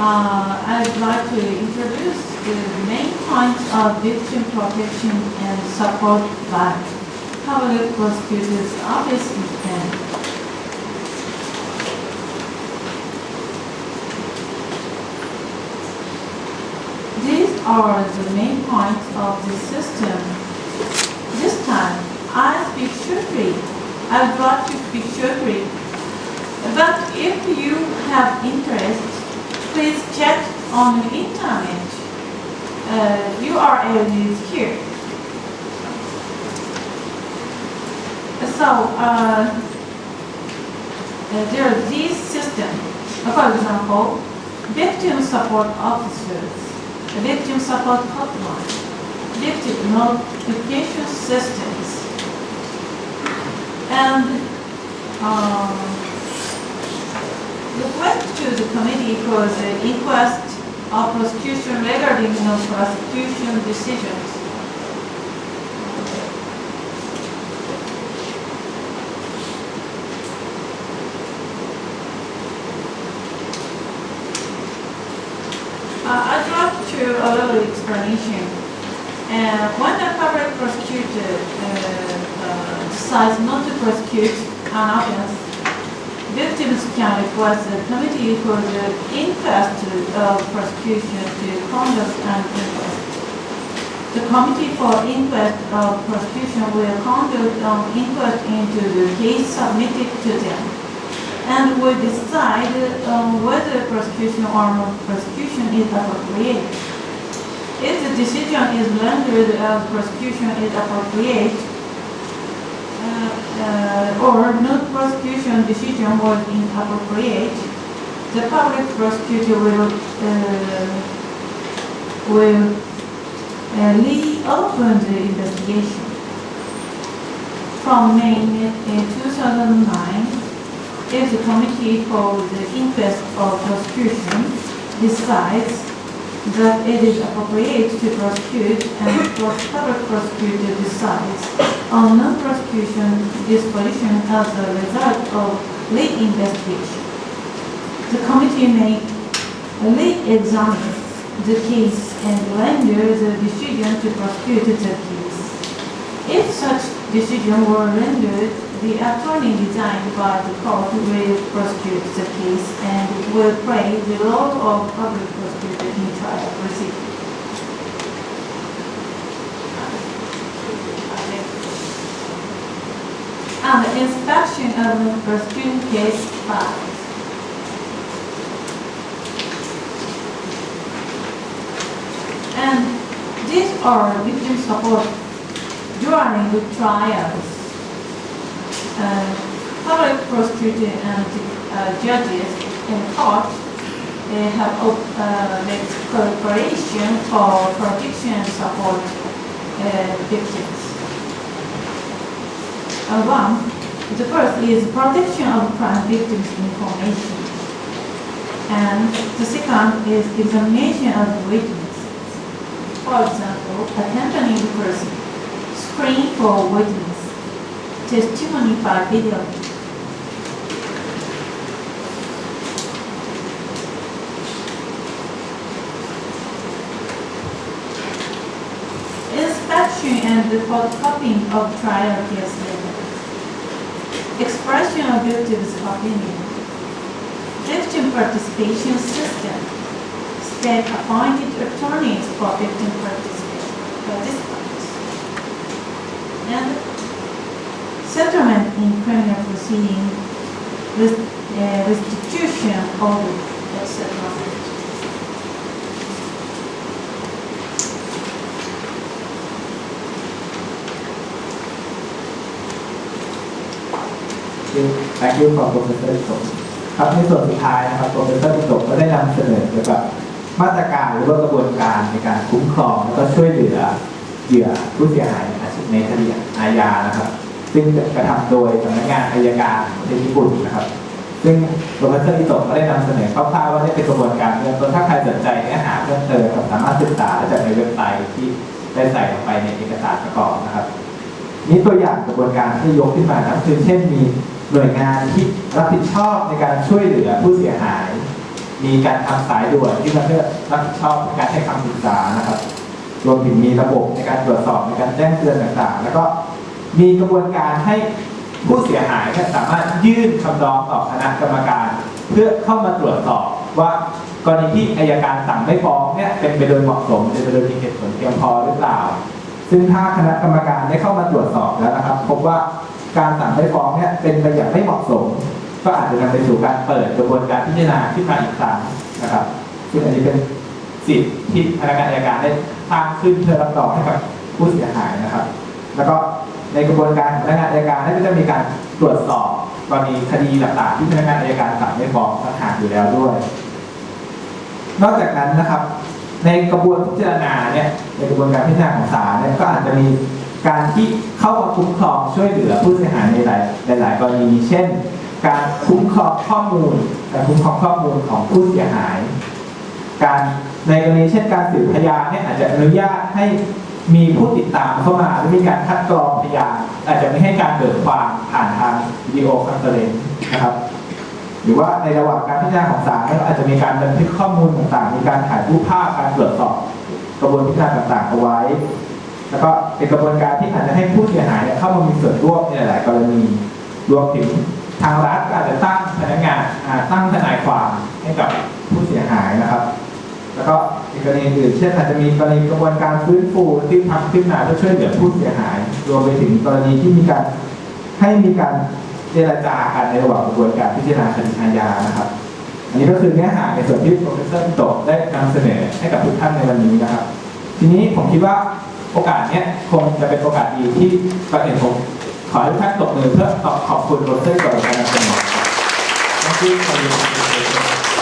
uh, I'd like to introduce the main points of victim protection and support by Public Prosecutor's Office in. These are the main points of the system. This time, I speak shortly. I would like to speak shortly. But if you have interest, please check on the internet. Uh, URL is here. So, uh, uh, there are these systems. For example, victim support officers, victim support hotline, victim notification systems, and um, request to the committee for the inquest of prosecution regarding no prosecution decisions. Uh, I'd like to a little explanation. And when a public prosecutor uh, uh, decides not to prosecute an offense, victims can request the committee for the inquest of uh, prosecution to conduct an inquest. The committee for inquest of prosecution will conduct an inquest into the case submitted to them and will decide um, whether prosecution or non-prosecution is appropriate. If the decision is rendered as prosecution is appropriate, uh, uh, or no prosecution decision was inappropriate, the public prosecutor will, uh, will uh, reopen the investigation. From May uh, 2009, if the committee for the inquest of prosecution decides that it is appropriate to prosecute and the public prosecutor decides on non-prosecution disposition as a result of re-investigation. The committee may re-examine the case and render the decision to prosecute the case. If such decision were rendered, the attorney designed by the court will prosecute the case and will play the role of public prosecutor in trial proceedings. And the inspection of the prosecution case files. And these are victim support during the trials. Uh, Public prosecutor and uh, judges in court they have uh, made cooperation for protection and support uh, victims. Uh, One, the first is protection of crime victims' information. And the second is examination of witnesses. For example, accompanying the person, screen for witness, testimony by video. Inspection and the photocopying of trial case. Expression of victim's opinion. Victim participation system. State appointed attorneys for victim participation. And settlement in criminal proceeding, res- uh, restitution order, etc. Thank you for Professor อิโตะครับในส่วนสุดท้ายนะครับ Professor อิโตะก็ได้นำเสนอเกี่ยวกับมาตรการหรือว่ากระบวนการในการคุ้มครอง และก็ช่วยเหลือเหยื่อผู้เสียหาย ในคดีอาญานะครับ ซึ่งกระทำโดยสำนักงานอายการประเทศญี่ปุ่นนะครับ ซึ่ง Professor อิโตะก็ได้นำเสนอคร่าวๆว่านี่เป็นกระบวนการเริ่มต้นถ้าใครสนใจเนื้อหาเพิ่มเติมสามารถศึกษาได้จากในเว็บไซต์ที่ได้ใส่ลงไปในเอกสารประกอบนะครับนี่ตัวอย่างกระบวนการที่ยกขึ้นมานะคือเช่นมีหน่วยงานที่รับผิดชอบในการช่วยเหลือผู้เสียหาย มีการทำสายด่วนที่มาเพื่อรับผิดชอบการให้คำปรึกษานะครับ รวมถึงมีระบบในการตรวจสอบในการแจ้งเตือนต่างๆ แล้วก็มีกระบวนการให้ผู้เสียหายเนี่ยสามารถยื่นคำร้องต่อคณะกรรมการ เพื่อเข้ามาตรวจสอบว่ากรณีที่อายการสั่งไม่ฟ้องเนี่ยเป็นไปโดยเหมาะสมเป็นไปโดยมีเหตุผลเพียงพอหรือเปล่า ซึ่งถ้าคณะกรรมการได้เข้ามาตรวจสอบแล้วนะครับ พบว่าการสั่งไม่ฟ้องเนี่ยเป็นไปอย่างไม่เหมาะสม ก็อาจจะนำไปสู่การเปิดกระบวนการพิจารณาขึ้นมาอีกครั้งนะครับซึ่งอันนี้เป็น สิทธิ์ที่พนักงานอัยการได้สร้างขึ้นเพื่อรับรองให้กับผู้เสียหายนะครับ แล้วก็ในกระบวนการของพนักงานอัยการก็จะมีการตรวจสอบกรณีคดีต่างๆที่พนักงานอัยการสั่งไม่ฟ้องต่างหากอยู่แล้วด้วย นอกจากนั้นนะครับ ในกระบวนพิจารณาเนี่ยในกระบวนการพิจารณาของศาลเนี่ยก็อาจจะมีการที่เข้ามาคุ้มครองช่วยเหลือผู้เสียหายในหลายหลายกรณีเช่น การคุ้มครองข้อมูลการคุ้มครองข้อมูลของผู้เสียหาย การ ในกรณีเช่นการสืบพยานเนี่ยอาจจะอนุญาตให้มีผู้ติดตามเข้ามาหรือมีการคัดกรองพยานอาจจะไม่ให้การเบิกความผ่านทางวิดีโอคอนเฟอเรนซ์นะครับ หรือว่าในระหว่างการพิจารณาของศาลเนี่ยอาจจะมีการบันทึกข้อมูลต่างๆ มีการถ่ายรูปภาพการตรวจสอบกระบวนพิจารณาต่างๆเอาไว้ แล้วก็เป็นกระบวนการที่อาจจะให้ผู้เสียหายเข้ามามีส่วนร่วมในหลาย ๆ กรณีรวมถึงทางรัฐก็อาจจะตั้งพนักงานตั้งทนายความให้กับผู้เสียหายนะครับ แล้วก็อีกกรณีอื่นเช่นอาจจะมีกรณีกระบวนการฟื้นฟูที่ทำขึ้นมาเพื่อช่วยเหลือผู้เสียหาย รวมไปถึงกรณีที่มีการให้มีการเจรจากันในระหว่างกระบวนการพิจารณาคดีอาญานะครับ อันนี้ก็คือเนื้อหาในส่วนที่โปรเฟสเซอร์โตได้นำเสนอให้กับทุกท่านในวันนี้นะครับ ทีนี้ผมคิดว่าโอกาสเนี้ยคงจะเป็นโอกาสดีที่ก่อนอื่นผมขอให้ทุกท่านตบมือเพื่อตอบขอบคุณโปรเฟสเซอร์ก่อนการนำเสนอครับ Thank you for your presentation.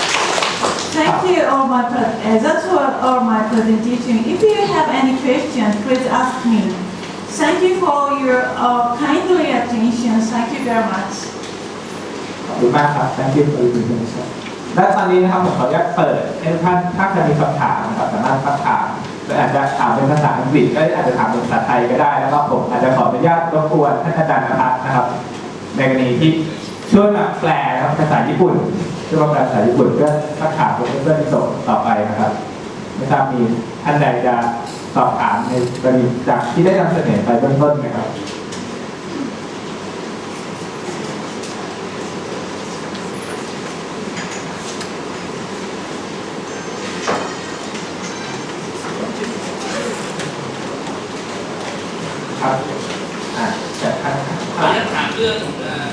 Thank you all my, pre- uh, that's all, all my presentation. If you have any questions, please ask me. Thank you for your uh, kindly attention. Thank you very much. ขอบคุณมากครับ Thank you for your presentation. และตอนนี้นะครับผมขออนุญาตเปิดให้ทุกท่านถ้าใครมีคำถามนะครับสามารถซักถามหรืออาจจะถามเป็นภาษาอังกฤษก็อาจจะถามเป็นภาษาไทยก็ได้แล้วก็ผมอาจจะขออนุญาตรบกวนท่านอาจารย์นภัสนะครับ ในกรณีที่ช่วยมาแปลครับภาษาญี่ปุ่น ช่วยมาแปลภาษาญี่ปุ่นเพื่อซักถามโปรเฟสเซอร์ที่ส่งต่อไปนะครับ ไม่ทราบมีท่านใดจะสอบถามในกรณีจากที่ได้นำเสนอไปเบื้องต้นไหมครับอ่าแต่ท่าน ขออนุญาตถามเรื่องเอ่อ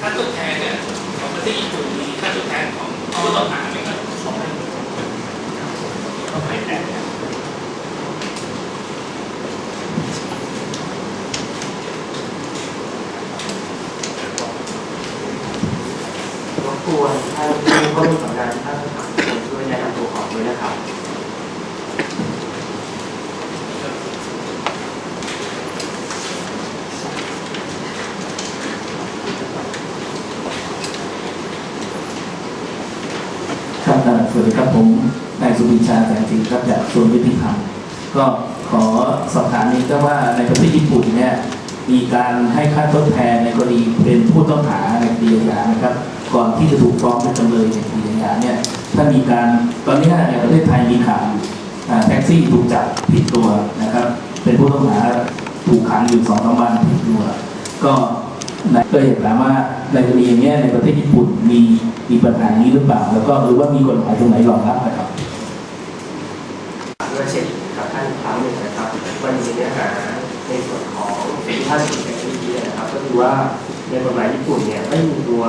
ค่าทดแทนเนี่ยของประเทศญี่ปุ่นมีค่าทดแทนของผู้ต้องหาไหมครับต้องไปแทนเนี่ย รบกวนท่านผู้เข้าร่วมสัมมนาทุกท่านครับช่วยแนะนำตัวก่อนด้วยนะครับ ครับเอ่อ สวัสดีครับผมนายสุบินชาแสงสิงครับจากส่วนยุติธรรมก็ขอสอบถามนี้ก็ว่าในประเทศญี่ปุ่นเนี่ยมีการให้ค่าทดแทนในกรณีเป็นผู้ต้องหาในคดีอาญานะครับ ก่อนที่จะถูกฟ้องเป็นจำเลยในคดีอาญาเนี่ยถ้ามีการตอนนี้ในประเทศไทยมีข่าวอยู่แท็กซี่ถูกจับผิดตัวนะครับ เป็นผู้ต้องหาถูกขังอยู่สองสามวันผิดตัว ก็ นายก็อยากถามว่าในกรณีอย่างนี้ในประเทศญี่ปุ่นมีมีปัญหานี้หรือเปล่า แล้วก็หรือว่ามีกฎหมายตรงไหนรองรับนะครับด้วยเช่นกับท่านครั้งหนึ่งนะครับวันนี้เนื้อหาในส่วนของสิ่งที่ท่านสุดแห่งที่นะครับก็คือว่าในกฎหมายญี่ปุ่นเนี่ยไม่มีตัว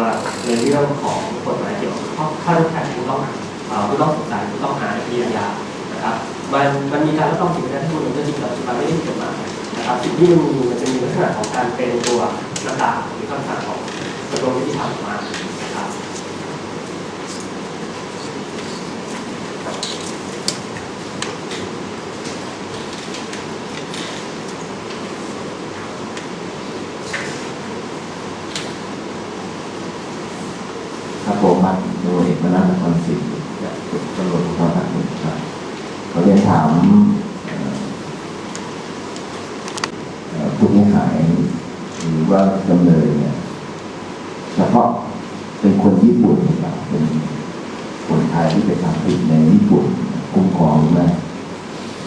ในเรื่องของกฎหมายเกี่ยวกับค่าทดแทนผู้ต้องเอ่อผู้ต้องสงสัยผู้ต้องหาในคดีอาญานะครับมันมันมีการรับรองสิทธิในที่ผู้อื่นก็จริงแต่ปัจจุบันไม่ได้มีกฎหมายนะครับสิ่งที่มันมีมันจะมีลักษณะของการเป็นตัว ระกาศหรือคำสั่งของกระทรวงยุติธรรมออกมานะครับครับผมมันโดยพนักงานคอนสิทธิ์จากตำรวจภูธรภาคหนึ่งครับเขาเรียนถามเอ่อเอ่อผู้เสียหายหรือว่าจำเลยเนี่ยเฉพาะเป็นคนญี่ปุ่นนะครับเป็นคนไท ไทยที่ไปทำผิดในญี่ปุ่นคุ้มครองหรือไม่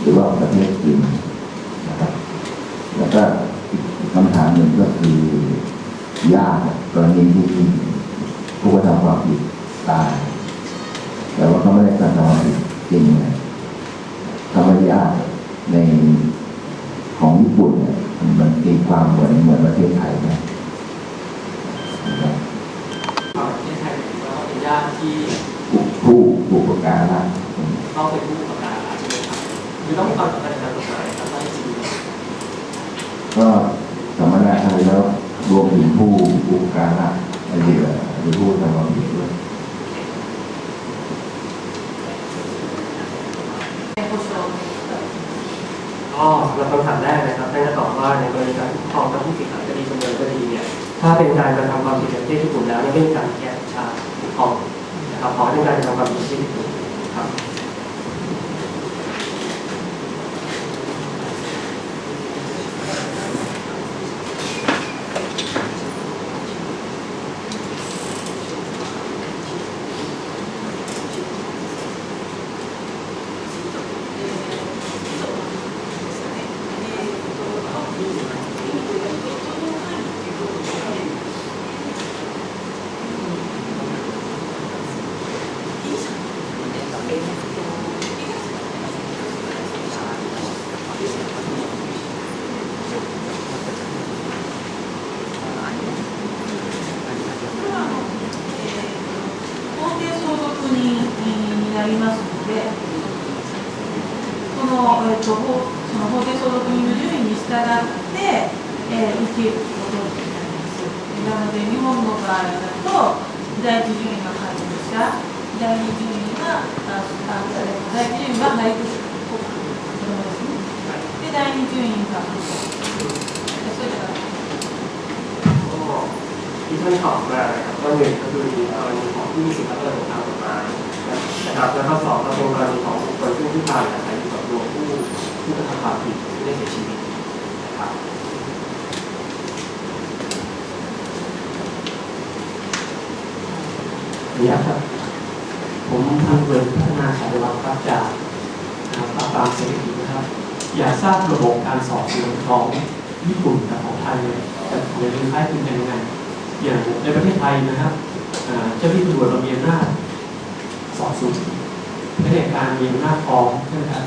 หรือว่าประเทศอื่นนะครับ แล้วก็อีกคำถามหนึ่งก็คือยากกรณีที่ผู้กระทำความผิดตาย แต่ว่าเขาไม่ได้กระทำความผิด จริงธรรมยายในของญี่ปุ่นเนี่ยมันมันตีความเหมือนเหมือนประเทศไทย เราคำถามแรกนะครับท่านก็ตอบว่าในกรณีการคุ้มครองทั้งผู้เสียหายคดีจำเลยก็ดีเนี่ยถ้าเป็นการกระทำความผิดอย่างที่ถูกแล้วเนี่ยไม่มีการแก้ชาของนะครับขอให้เป็นการกระทำความผิด 第一順位が配偶者、これもですね。で、第二順位が、そういった形ก็ที่ท่านตอบมานะครับก็หนึ่งก็คือในกรณีของผู้มีสิทธิละเมิดของทางกฎหมายนะครับแล้วก็สองก็เป็นกรณีของบุคคลผู้ที่ผ่านอาศัยอยู่กับตัวผู้ผู้กระทำความผิดที่ได้เสียชีวิตนะครับ นี่ครับ ผมทางเวิร์พัฒนาสายวัตรครับจากนะครับปราบปรามเศรษฐกิจนะครับ อยากทราบระบบการสอบสวนของญี่ปุ่นกับของไทยเนี่ยจะเหมือนคล้ายคลึงกันยังไงอย่างในประเทศไทยนะครับเจ้าหน้าที่ตำรวจเรามีอำนาจสอบสวนในเหตการมีอำนาจฟ้องใช่ไหมครับ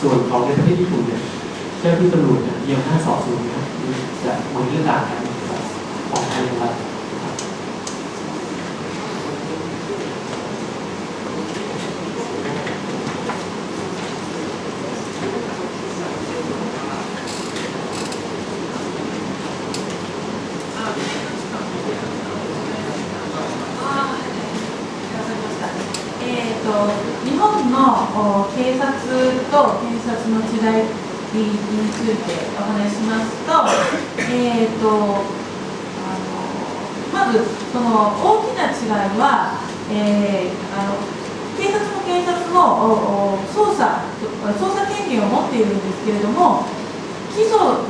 ส่วนของในประเทศญี่ปุ่นเนี่ยเจ้าหน้าที่ตำรวจเนี่ยมีอำนาจสอบสวนนะจะเหมือนเรื่องต่างกันกับของไทยอย่างไร ますと,、えー、とあのまずその大きな違いは、えーあの警察も検察もおお捜査捜査権限を持っているんですけれども起訴、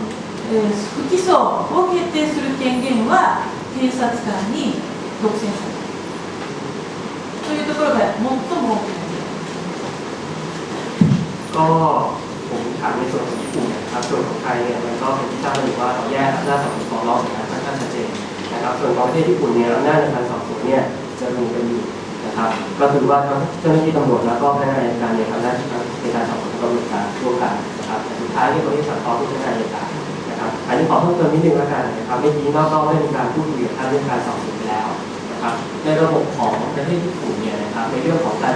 えー不起訴を決定する権限は検察官に独占される。というところが最も大きな違いก็ ผมถามในส่วนของญี่ปุ่นนะครับส่วนของไทยเนี่ยมันก็เป็นที่ทราบกันอยู่ว่าเราแยกอำนาจสอบสวนฟ้องร้องอย่างค่อนข้างชัดเจนนะครับส่วนของประเทศญี่ปุ่นเนี่ยอำนาจในการสอบสวนเนี่ยจะรวมกันอยู่นะครับก็คือว่าทั้งเจ้าหน้าที่ตำรวจแล้วก็พนักงานอัยการเนี่ยทำหน้าที่ในการสอบสวนกระบวนการร่วมกันนะครับแต่สุดท้ายที่บริษัทฟ้องที่พนักงานอัยการนะครับอันนี้ขอเพิ่มเติมนิดนึงแล้วกันนะครับเมื่อกี้นอกก็ได้มีการพูดคุยกับท่านเรื่องการสอบสวนไปแล้วนะครับในระบบของประเทศญี่ปุ่นเนี่ยนะครับในเรื่องของการ